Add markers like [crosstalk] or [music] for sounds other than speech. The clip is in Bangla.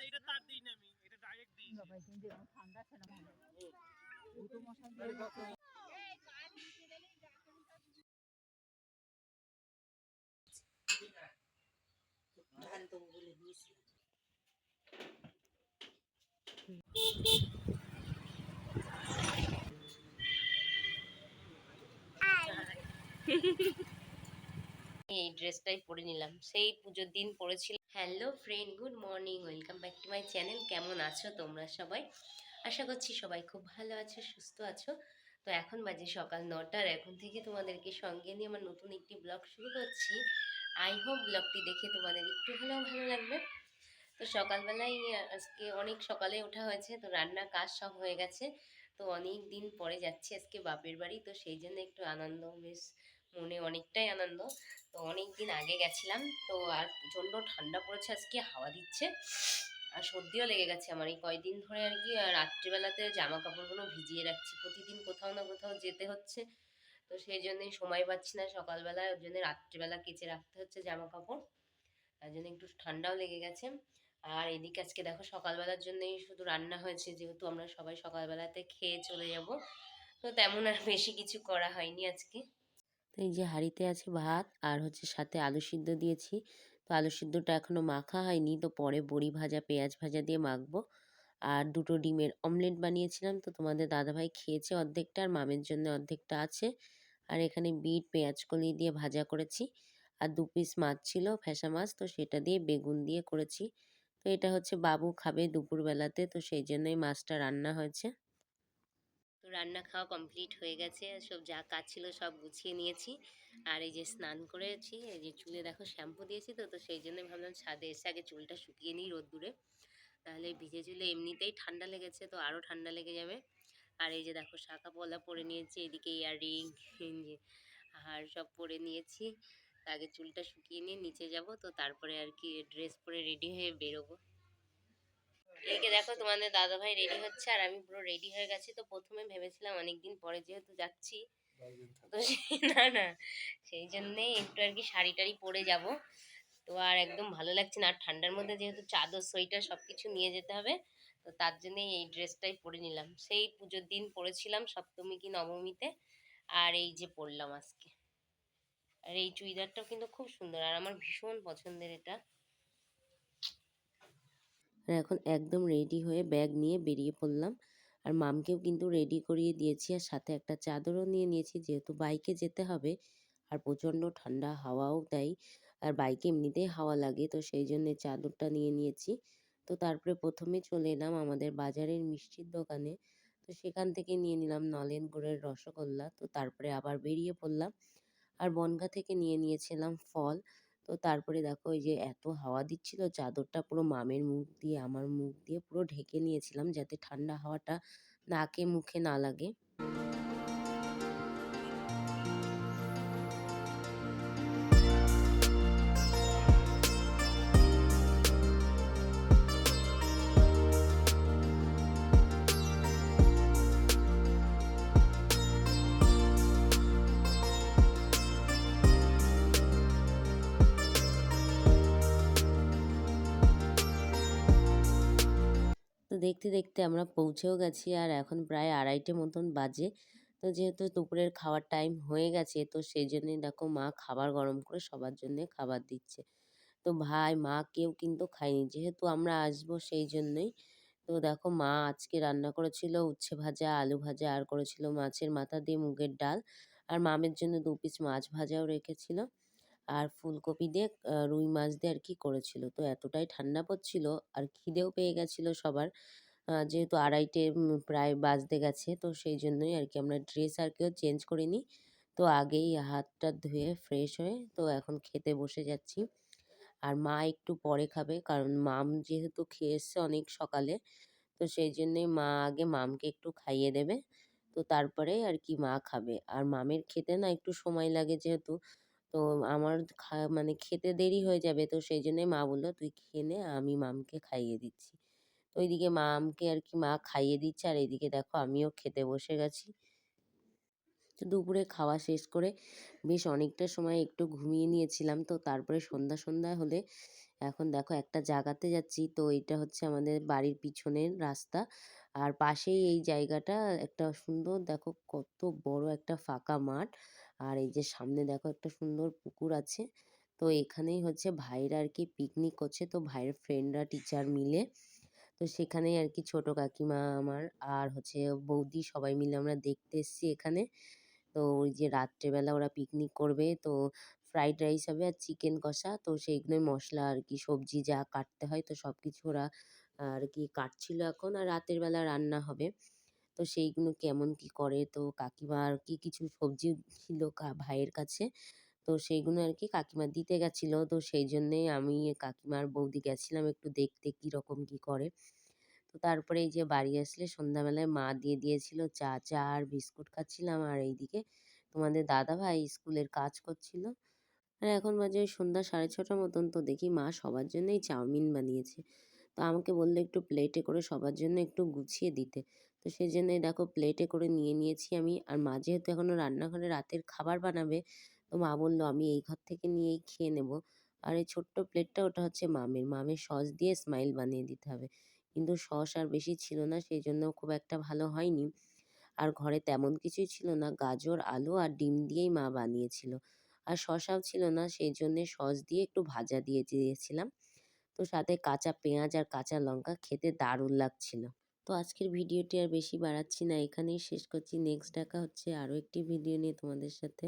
এটা তার দিই না আমি এটা ডাইরেক্ট দিই বাবা কিন্তু ঠান্ডা ছিল না দুটো মশা দিয়ে ধান তো বলে দিয়েছি এই ড্রেসটাই পরে নিলাম। সেই পুজোর দিন পরেছিলাম। Hello friend, good morning, welcome back to my channel. কেমন আছো তোমরা সবাই? আশা করছি সবাই খুব ভালো আছো, সুস্থ আছো। তো এখন বাজে সকাল নটার। এখন থেকে তোমাদেরকে সঙ্গে নিয়ে আমার নতুন একটি ব্লগ শুরু করছি। আই হোপ ব্লগটি দেখে তোমাদের একটু হলেও ভালো লাগবে। তো সকালবেলায়, আজকে অনেক সকালে ওঠা হয়েছে, তো রান্নার কাজ সব হয়ে গেছে। তো অনেক দিন পরে যাচ্ছি আজকে বাপের বাড়ি, তো সেই জন্য একটু আনন্দ, বেশ মনে অনেকটাই আনন্দ। তো অনেক দিন আগে গেছিলাম, তো আর প্রচণ্ড ঠান্ডা পড়েছে, আজকে হাওয়া দিচ্ছে। আর সর্দিও লেগে গেছে আমার। এই কয়দিন ধরে আর কি রাত্রিবেলাতে জামা কাপড়গুলো ভিজিয়ে রাখছি। প্রতিদিন কোথাও না কোথাও যেতে হচ্ছে। তো সেই জন্যই সময় পাচ্ছি না সকালবেলায়। ওর জন্য রাত্রিবেলা কেচে রাখতে হচ্ছে জামা কাপড় তার জন্য একটু ঠান্ডাও লেগে গেছে। আর এদিকে আজকে দেখো সকালবেলার জন্যই শুধু রান্না হয়েছে। যেহেতু আমরা সবাই সকালবেলাতে খেয়ে চলে যাব, তো তেমন আর বেশি কিছু করা হয়নি আজকে। এই যে হাঁড়িতে আছে ভাত আর হচ্ছে সাথে আলু সিদ্ধ দিয়েছি। তো আলু সিদ্ধটা এখনও মাখা হয়নি, তো পরে বড়ি ভাজা, পেঁয়াজ ভাজা দিয়ে মাখবো। আর দুটো ডিমের অমলেট বানিয়েছিলাম, তো তোমাদের দাদাভাই খেয়েছে অর্ধেকটা আর মামের জন্য অর্ধেকটা আছে। আর এখানে বিট, পেঁয়াজ কলি দিয়ে ভাজা করেছি। আর দু পিস মাছ ছিল, ফ্যাসা মাছ, তো সেটা দিয়ে বেগুন দিয়ে করেছি। তো এটা হচ্ছে বাবু খাবে দুপুরবেলাতে, তো সেই জন্যই মাছটা রান্না হয়েছে। রান্না খাওয়া কমপ্লিট হয়ে গেছে। সব যা কাজ ছিল সব গুছিয়ে নিয়েছি। আর এই যে স্নান করেছি, এই যে চুলে দেখো শ্যাম্পু দিয়েছি তো তো সেই জন্যই ভাবলাম ছাদে এসে আগে চুলটা শুকিয়ে নিই রোদ্দুরে। তাহলে ভিজে চুলে এমনিতেই ঠান্ডা লেগেছে তো আরও ঠান্ডা লেগে যাবে। আর এই যে দেখো শাখা পলা পরে নিয়েছি, এদিকে ইয়াররিং আর সব পরে নিয়েছি। আগে চুলটা শুকিয়ে নিয়ে নিচে যাব তো, তারপরে আর কি ড্রেস পরে রেডি হয়ে বেরোবো। এদিকে দেখো তোমাদের দাদা ভাই রেডি হচ্ছে আর আমি পুরো রেডি হয়ে গেছি। তো প্রথমে ভেবেছিলাম অনেকদিন পরে যেহেতু যাচ্ছি তো [laughs] না না সেই জন্যেই একটু আর কি শাড়ি টাড়ি পরে যাব। তো আর একদম ভালো লাগছে না। আর ঠান্ডার মধ্যে যেহেতু চাদর সোয়েটার সব কিছু নিয়ে যেতে হবে তো তার জন্যই এই ড্রেসটাই পরে নিলাম। সেই পুজোর দিন পরেছিলাম সপ্তমী কি নবমীতে আর এই যে পরলাম আজকে। আর এই চুড়িদারটাও কিন্তু খুব সুন্দর আর আমার ভীষণ পছন্দের এটা। আর এখন একদম রেডি হয়ে ব্যাগ নিয়ে বেরিয়ে পড়লাম। আর মামকেও কিন্তু রেডি করিয়ে দিয়েছি আর সাথে একটা চাদরও নিয়ে নিয়েছি যেহেতু বাইকে যেতে হবে। আর প্রচণ্ড ঠান্ডা হাওয়াও দেয়। আর বাইকে এমনিতেই হাওয়া লাগে তো সেই জন্য চাদরটা নিয়ে নিয়েছি। তো তারপরে প্রথমে চলে এলাম আমাদের বাজারের মিষ্টির দোকানে। তো সেখান থেকে নিয়ে নিলাম নলেন গুড়ের রসগোল্লা। তো তারপরে আবার বেরিয়ে পড়লাম। আর বনগা থেকে নিয়ে নিয়েছিলাম ফল। তো তারপরে দেখো ওই যে এত হাওয়া দিচ্ছিল, চাদরটা পুরো মামের মুখ দিয়ে, আমার মুখ দিয়ে পুরো ঢেকে নিয়েছিলাম যাতে ঠান্ডা হাওয়াটা নাকে মুখে না লাগে। দেখতে দেখতে আমরা পৌঁছেও গেছি আর এখন প্রায় আড়াইটে মতন বাজে। তো যেহেতু দুপুরের খাওয়ার টাইম হয়ে গেছে, তো সেই জন্যই দেখো মা খাবার গরম করে সবার জন্যে খাবার দিচ্ছে। তো ভাই, মা কেউ কিন্তু খায়নি। যেহেতু আমরা আসব সেই জন্যই, তো দেখো মা আজকে রান্না করেছিল উচ্ছে ভাজা, আলু ভাজা, আর করেছিল মাছের মাথা দিয়ে মুগের ডাল। আর মামের জন্য দু পিস মাছ ভাজাও রেখেছিল। আর ফুলকপি দিয়ে রুই মাছ দিয়ে আর কি করেছিল। তো এতটাই ঠান্ডা পড়ছিল আর খিদেও পেয়ে গেছিল সবার। যেহেতু আড়াইটে প্রায় বাজতে গেছে, তো সেই জন্যই আর কি আমরা ড্রেস আর কেউ চেঞ্জ করিনি। তো আগেই হাতটা ধুয়ে ফ্রেশ হয়ে তো এখন খেতে বসে যাচ্ছি। আর মা একটু পরে খাবে কারণ মাম যেহেতু খেয়ে এসছে অনেক সকালে, তো সেই জন্যই মা আগে মামকে একটু খাইয়ে দেবে। তো তারপরে আর কি মা খাবে। আর মামের খেতে না একটু সময় লাগে যেহেতু তো আমার খা মানে খেতে দেরি হয়ে যাবে। তো সেই জন্যই মা বলল, তুই খেয়ে নে, আমি মামকে খাইয়ে দিচ্ছি। তো ওইদিকে মামকে আর কি, মা খাইয়ে দিচ্ছে। আর এইদিকে দেখো আমিও খেতে বসে গেছি। তো দুপুরে খাওয়া শেষ করে বেশ অনেকটা সময় একটু ঘুমিয়ে নিয়েছিলাম। তো তারপরে সন্ধ্যা সন্ধ্যা হলে এখন দেখো একটা জায়গাতে যাচ্ছি। তো এটা হচ্ছে আমাদের বাড়ির পিছনের রাস্তা। আর পাশেই এই জায়গাটা একটা সুন্দর দেখো কত বড় একটা ফাঁকা মাঠ। আর এই যে সামনে দেখো একটা সুন্দর পুকুর আছে। তো এখানেই হচ্ছে ভাইরা আর কি পিকনিক করছে। তো ভাইয়ের ফ্রেন্ডরা টিচার মিলে। তো সেখানেই আর কি ছোট কাকিমা আমার আর হচ্ছে বৌদি সবাই মিলে আমরা দেখতে এসেছি এখানে। তো ওই যে রাত্রেবেলা ওরা পিকনিক করবে। তো ফ্রাইড রাইস হবে আর চিকেন কষা। তো সেইগুলোই মশলা আর কি, সবজি যা কাটতে হয়, তো সব কিছু ওরা আর কি কাটছিল এখন। আর রাতের বেলা রান্না হবে। তো সেইগুলো কেমন কি করে? তো কাকিমা আর কি কিছু সবজি ছিল ভাইয়ের কাছে? তো সেইগুলো আর কি কাকিমা দিতে গেছিল। তো সেই জন্যেই আমি কাকিমার বৌদি গেছিলাম একটু দেখতে কি রকম কি করে। তো তারপরে এই যে বাড়ি আসলে সন্ধ্যাবেলায় মা দিয়ে দিয়েছিল চা চা আর বিস্কুট খাচ্ছিলাম আর এইদিকে তোমাদের দাদা ভাই স্কুলের কাজ করছিল। আর এখন বাজে সন্ধ্যা সাড়ে ছটার মতন। তো দেখি মা সবার জন্যই চাউমিন বানিয়েছে। তো আমাকে বলল একটু প্লেটে করে সবার জন্য একটু গুছিয়ে দিতে। তো সেই জন্যই দেখো প্লেটে করে নিয়ে নিয়েছি আমি। আর মা যেহেতু এখনও রান্নাঘরে রাতের খাবার বানাবে, তো মা বলল আমি এই ঘর থেকে নিয়েই খেয়ে নেব। আর এই ছোট্ট প্লেটটা ওটা হচ্ছে মামের। মামের সস দিয়ে স্মাইল বানিয়ে দিতে হবে। কিন্তু সস আর বেশি ছিল না সেই জন্য খুব একটা ভালো হয়নি। আর ঘরে তেমন কিছুই ছিল না, গাজর, আলু আর ডিম দিয়েই মা বানিয়েছিল। আর শসাও ছিল না সেই জন্যে সস দিয়ে একটু ভাজা দিয়ে দিয়েছিলাম। তো সাথে কাঁচা পেঁয়াজ আর কাঁচা লঙ্কা খেতে দারুণ লাগছিল। তো আজকের ভিডিওটি আর বেশি বাড়াচ্ছি না, এখানেই শেষ করছি। নেক্সট দেখা হচ্ছে আরও একটি ভিডিও নিয়ে তোমাদের সাথে।